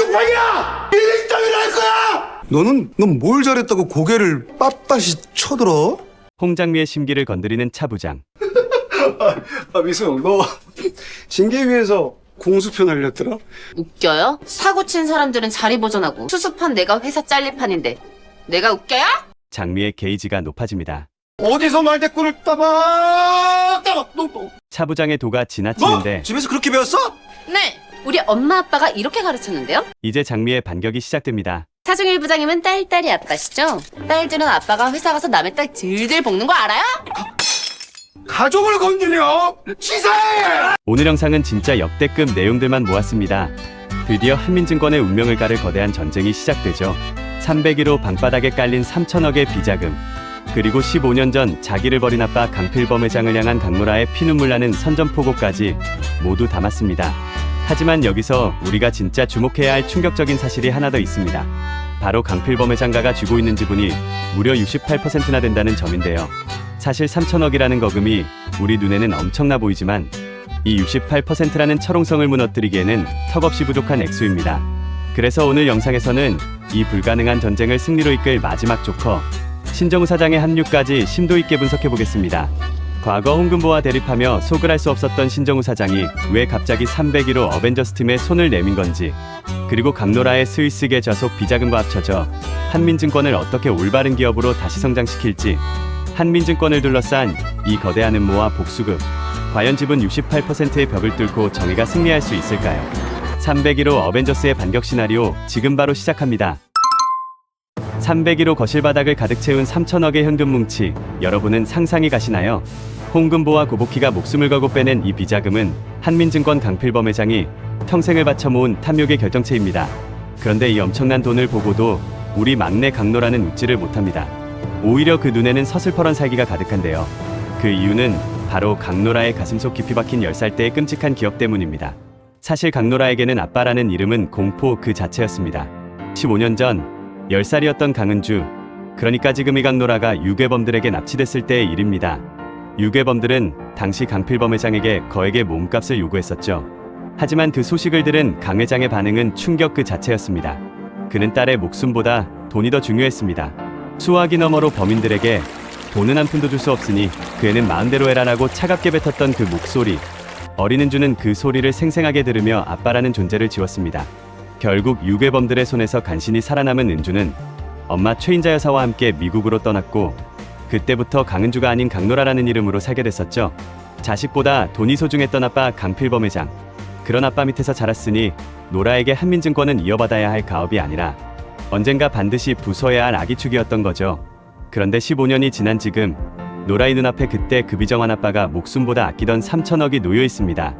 쪽방이야! 1등이라 할 거야! 너는 넌 뭘 잘했다고 고개를 빳빳이 쳐들어? 홍장미의 심기를 건드리는 차 부장. 아 미수영 너 징계 위에서 공수표 날렸더라? 웃겨요? 사고 친 사람들은 자리 보전하고 수습한 내가 회사 잘릴 판인데 내가 웃겨요? 장미의 게이지가 높아집니다. 어디서 말대꾸를 따박 따박 너, 너, 차 부장의 도가 너 지나치는데 집에서 그렇게 배웠어? 네 우리 엄마 아빠가 이렇게 가르쳤는데요? 이제 장미의 반격이 시작됩니다. 사중일 부장님은 딸딸이 아빠시죠? 딸들은 아빠가 회사 가서 남의 딸 들들 볶는 거 알아요? 가족을 건드려 치사해! 오늘 영상은 진짜 역대급 내용들만 모았습니다. 드디어 한민증권의 운명을 가를 거대한 전쟁이 시작되죠. 301호 방바닥에 깔린 3천억의 비자금. 그리고 15년 전 자기를 버린 아빠 강필범 회장을 향한 강노라의 피눈물 나는 선전포고까지 모두 담았습니다. 하지만 여기서 우리가 진짜 주목해야 할 충격적인 사실이 하나 더 있습니다. 바로 강필범 회장가가 쥐고 있는 지분이 무려 68%나 된다는 점인데요. 사실 3천억이라는 거금이 우리 눈에는 엄청나 보이지만 이 68%라는 철옹성을 무너뜨리기에는 턱없이 부족한 액수입니다. 그래서 오늘 영상에서는 이 불가능한 전쟁을 승리로 이끌 마지막 조커 신정우 사장의 합류까지 심도 있게 분석해 보겠습니다. 과거 홍금보와 대립하며 속을 할수 없었던 신정우 사장이 왜 갑자기 301호 어벤져스 팀에 손을 내민 건지 그리고 강노라의 스위스계 좌속 비자금과 합쳐져 한민증권을 어떻게 올바른 기업으로 다시 성장시킬지 한민증권을 둘러싼 이 거대한 음모와 복수급 과연 지분 68%의 벽을 뚫고 정의가 승리할 수 있을까요? 301호 어벤져스의 반격 시나리오 지금 바로 시작합니다. 301호 거실 바닥을 가득 채운 3천억의 현금 뭉치 여러분은 상상이 가시나요? 홍금보와 고복희가 목숨을 걸고 빼낸 이 비자금은 한민증권 강필범 회장이 평생을 바쳐 모은 탐욕의 결정체입니다. 그런데 이 엄청난 돈을 보고도 우리 막내 강노라는 웃지를 못합니다. 오히려 그 눈에는 서슬퍼런 살기가 가득한데요. 그 이유는 바로 강노라의 가슴 속 깊이 박힌 10살 때의 끔찍한 기억 때문입니다. 사실 강노라에게는 아빠라는 이름은 공포 그 자체였습니다. 15년 전 10살이었던 강은주, 그러니까 지금 이 강노라가 유괴범들에게 납치됐을 때의 일입니다. 유괴범들은 당시 강필범 회장에게 거액의 몸값을 요구했었죠. 하지만 그 소식을 들은 강 회장의 반응은 충격 그 자체였습니다. 그는 딸의 목숨보다 돈이 더 중요했습니다. 수화기 너머로 범인들에게 돈은 한 푼도 줄 수 없으니 그 애는 마음대로 해라라고 차갑게 뱉었던 그 목소리. 어린 은 주는 그 소리를 생생하게 들으며 아빠라는 존재를 지웠습니다. 결국 유괴범들의 손에서 간신히 살아남은 은주는 엄마 최인자 여사와 함께 미국으로 떠났고 그때부터 강은주가 아닌 강노라라는 이름으로 살게 됐었죠. 자식보다 돈이 소중했던 아빠 강필범 회장. 그런 아빠 밑에서 자랐으니 노라에게 한민증권은 이어받아야 할 가업이 아니라 언젠가 반드시 부숴야 할 아기축이었던 거죠. 그런데 15년이 지난 지금 노라의 눈앞에 그때 그 비정한 아빠가 목숨보다 아끼던 3천억이 놓여 있습니다.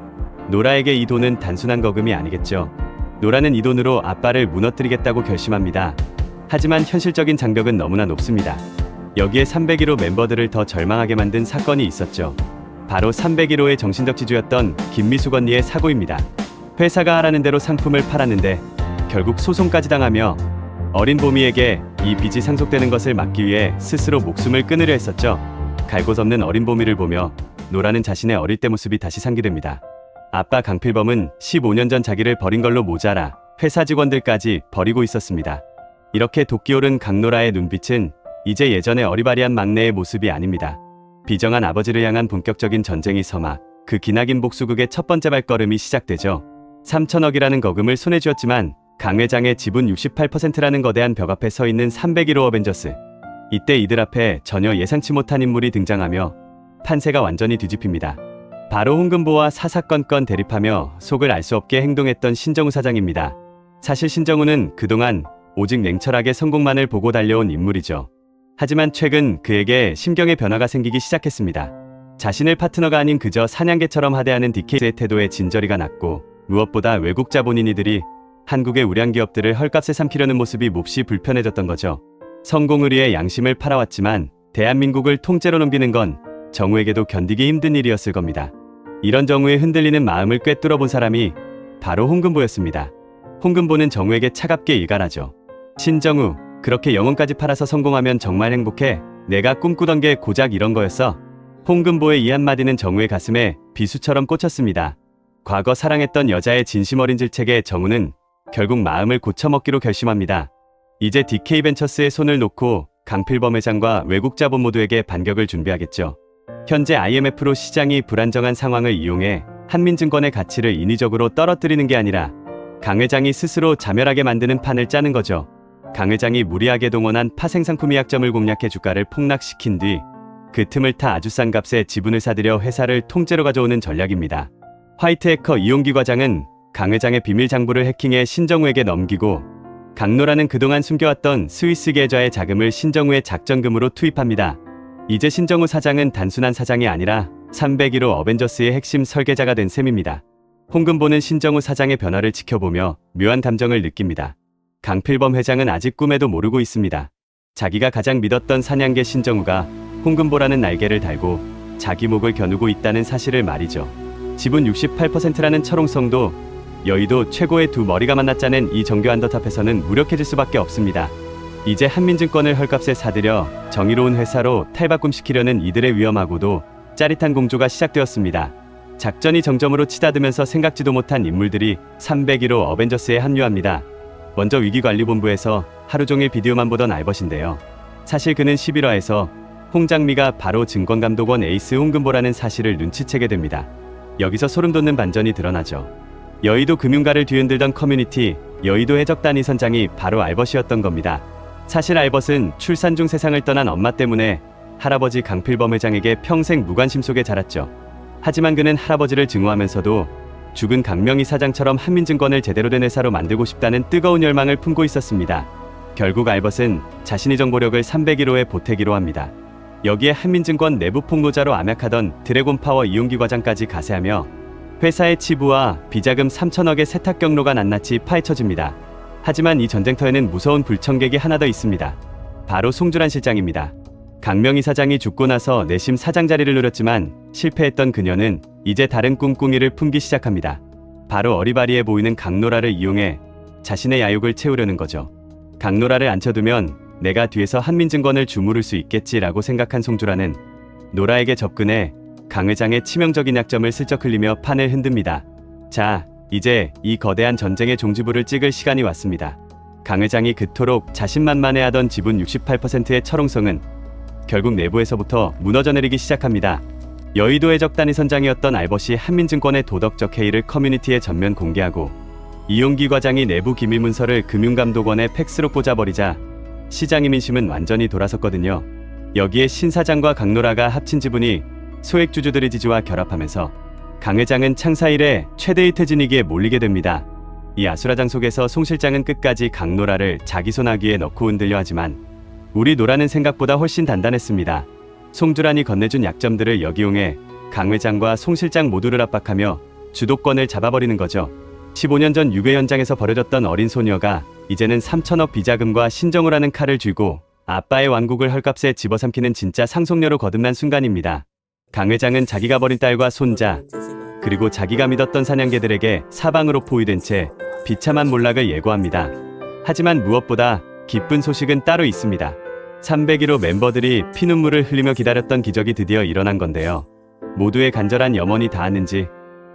노라에게 이 돈은 단순한 거금이 아니겠죠. 노라는 이 돈으로 아빠를 무너뜨리겠다고 결심합니다. 하지만 현실적인 장벽은 너무나 높습니다. 여기에 301호 멤버들을 더 절망하게 만든 사건이 있었죠. 바로 301호의 정신적 지주였던 김미숙 언니의 사고입니다. 회사가 하라는 대로 상품을 팔았는데 결국 소송까지 당하며 어린 보미에게 이 빚이 상속되는 것을 막기 위해 스스로 목숨을 끊으려 했었죠. 갈 곳 없는 어린 보미를 보며 노라는 자신의 어릴 때 모습이 다시 상기됩니다. 아빠 강필범은 15년 전 자기를 버린 걸로 모자라 회사 직원들까지 버리고 있었습니다. 이렇게 도끼 오른 강노라의 눈빛은 이제 예전의 어리바리한 막내의 모습이 아닙니다. 비정한 아버지를 향한 본격적인 전쟁이 서막 그 기나긴 복수극의 첫 번째 발걸음이 시작되죠. 3천억이라는 거금을 손에 쥐었지만 강 회장의 지분 68%라는 거대한 벽 앞에 서 있는 301호 어벤져스. 이때 이들 앞에 전혀 예상치 못한 인물이 등장하며 판세가 완전히 뒤집힙니다. 바로 홍금보와 사사건건 대립하며 속을 알 수 없게 행동했던 신정우 사장입니다. 사실 신정우는 그동안 오직 냉철하게 성공만을 보고 달려온 인물이죠. 하지만 최근 그에게 심경의 변화가 생기기 시작했습니다. 자신을 파트너가 아닌 그저 사냥개처럼 하대하는 DK의 태도에 진저리가 났고 무엇보다 외국 자본인이들이 한국의 우량 기업들을 헐값에 삼키려는 모습이 몹시 불편해졌던 거죠. 성공을 위해 양심을 팔아왔지만 대한민국을 통째로 넘기는 건 정우에게도 견디기 힘든 일이었을 겁니다. 이런 정우의 흔들리는 마음을 꿰뚫어 본 사람이 바로 홍금보였습니다. 홍금보는 정우에게 차갑게 일갈하죠. 신정우, 그렇게 영혼까지 팔아서 성공하면 정말 행복해. 내가 꿈꾸던 게 고작 이런 거였어. 홍금보의 이 한마디는 정우의 가슴에 비수처럼 꽂혔습니다. 과거 사랑했던 여자의 진심 어린 질책에 정우는 결국 마음을 고쳐먹기로 결심합니다. 이제 DK벤처스에 손을 놓고 강필범 회장과 외국 자본 모두에게 반격을 준비하겠죠. 현재 IMF로 시장이 불안정한 상황을 이용해 한민증권의 가치를 인위적으로 떨어뜨리는 게 아니라 강 회장이 스스로 자멸하게 만드는 판을 짜는 거죠. 강 회장이 무리하게 동원한 파생상품이 약점을 공략해 주가를 폭락시킨 뒤 그 틈을 타 아주 싼 값에 지분을 사들여 회사를 통째로 가져오는 전략입니다. 화이트 해커 이용기 과장은 강 회장의 비밀 장부를 해킹해 신정우에게 넘기고 강노라는 그동안 숨겨왔던 스위스 계좌의 자금을 신정우의 작전금으로 투입합니다. 이제 신정우 사장은 단순한 사장이 아니라 301호 어벤져스의 핵심 설계자가 된 셈입니다. 홍금보는 신정우 사장의 변화를 지켜보며 묘한 감정을 느낍니다. 강필범 회장은 아직 꿈에도 모르고 있습니다. 자기가 가장 믿었던 사냥개 신정우가 홍금보라는 날개를 달고 자기 목을 겨누고 있다는 사실을 말이죠. 지분 68%라는 철옹성도 여의도 최고의 두 머리가 짜낸 이 정교 안더탑에서는 무력해질 수밖에 없습니다. 이제 한민증권을 헐값에 사들여 정의로운 회사로 탈바꿈시키려는 이들의 위험하고도 짜릿한 공조가 시작되었습니다. 작전이 정점으로 치닫으면서 생각지도 못한 인물들이 301호 어벤져스에 합류합니다. 먼저 위기관리본부에서 하루 종일 비디오만 보던 알벗인데요. 사실 그는 11화에서 홍장미가 바로 증권감독원 에이스 홍금보라는 사실을 눈치채게 됩니다. 여기서 소름 돋는 반전이 드러나죠. 여의도 금융가를 뒤흔들던 커뮤니티 여의도 해적단이 선장이 바로 알벗이었던 겁니다. 사실 알벗은 출산 중 세상을 떠난 엄마 때문에 할아버지 강필범 회장에게 평생 무관심 속에 자랐죠. 하지만 그는 할아버지를 증오하면서도 죽은 강명희 사장처럼 한민증권을 제대로 된 회사로 만들고 싶다는 뜨거운 열망을 품고 있었습니다. 결국 알벗은 자신의 정보력을 301호에 보태기로 합니다. 여기에 한민증권 내부 폭로자로 암약하던 드래곤파워 이용기 과장까지 가세하며 회사의 치부와 비자금 3천억의 세탁 경로가 낱낱이 파헤쳐집니다. 하지만 이 전쟁터에는 무서운 불청객이 하나 더 있습니다. 바로 송주란 실장입니다. 강명희 사장이 죽고 나서 내심 사장 자리를 누렸지만 실패했던 그녀는 이제 다른 꿍꿍이를 품기 시작합니다. 바로 어리바리해 보이는 강노라를 이용해 자신의 야욕을 채우려는 거죠. 강노라를 앉혀두면 내가 뒤에서 한민증권을 주무를 수 있겠지라고 생각한 송주라는 노라에게 접근해 강 회장의 치명적인 약점을 슬쩍 흘리며 판을 흔듭니다. 자, 이제 이 거대한 전쟁의 종지부를 찍을 시간이 왔습니다. 강 회장이 그토록 자신만만해하던 지분 68%의 철옹성은 결국 내부에서부터 무너져 내리기 시작합니다. 여의도 해적단이 선장이었던 알벗이 한민증권의 도덕적 해이를 커뮤니티에 전면 공개하고 이용기 과장이 내부 기밀 문서를 금융감독원에 팩스로 꽂아버리자 시장의 민심은 완전히 돌아섰거든요. 여기에 신 사장과 강노라가 합친 지분이 소액주주들의 지지와 결합하면서 강 회장은 창사 이래 최대의 퇴진위기에 몰리게 됩니다. 이 아수라장 속에서 송 실장은 끝까지 강노라를 자기 손아귀에 넣고 흔들려 하지만 우리 노라는 생각보다 훨씬 단단했습니다. 송주란이 건네준 약점들을 역이용해 강 회장과 송 실장 모두를 압박하며 주도권을 잡아버리는 거죠. 15년 전 유괴 현장에서 버려졌던 어린 소녀가 이제는 3천억 비자금과 신정우라는 칼을 쥐고 아빠의 왕국을 헐값에 집어삼키는 진짜 상속녀로 거듭난 순간입니다. 강 회장은 자기가 버린 딸과 손자 그리고 자기가 믿었던 사냥개들에게 사방으로 포위된 채 비참한 몰락을 예고합니다. 하지만 무엇보다 기쁜 소식은 따로 있습니다. 301호 멤버들이 피눈물을 흘리며 기다렸던 기적이 드디어 일어난 건데요. 모두의 간절한 염원이 닿았는지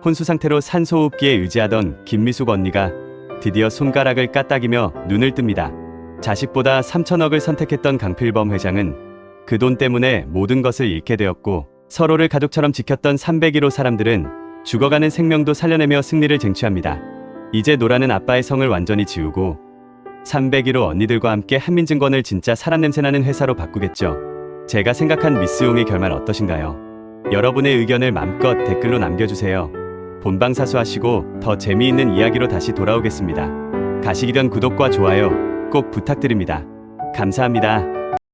혼수 상태로 산소호흡기에 의지하던 김미숙 언니가 드디어 손가락을 까딱이며 눈을 뜹니다. 자식보다 3천억을 선택했던 강필범 회장은 그 돈 때문에 모든 것을 잃게 되었고 서로를 가족처럼 지켰던 301호 사람들은 죽어가는 생명도 살려내며 승리를 쟁취합니다. 이제 노라는 아빠의 성을 완전히 지우고 301호 언니들과 함께 한민증권을 진짜 사람 냄새나는 회사로 바꾸겠죠. 제가 생각한 미스용의 결말 어떠신가요? 여러분의 의견을 맘껏 댓글로 남겨주세요. 본방 사수하시고 더 재미있는 이야기로 다시 돌아오겠습니다. 가시기 전 구독과 좋아요 꼭 부탁드립니다. 감사합니다.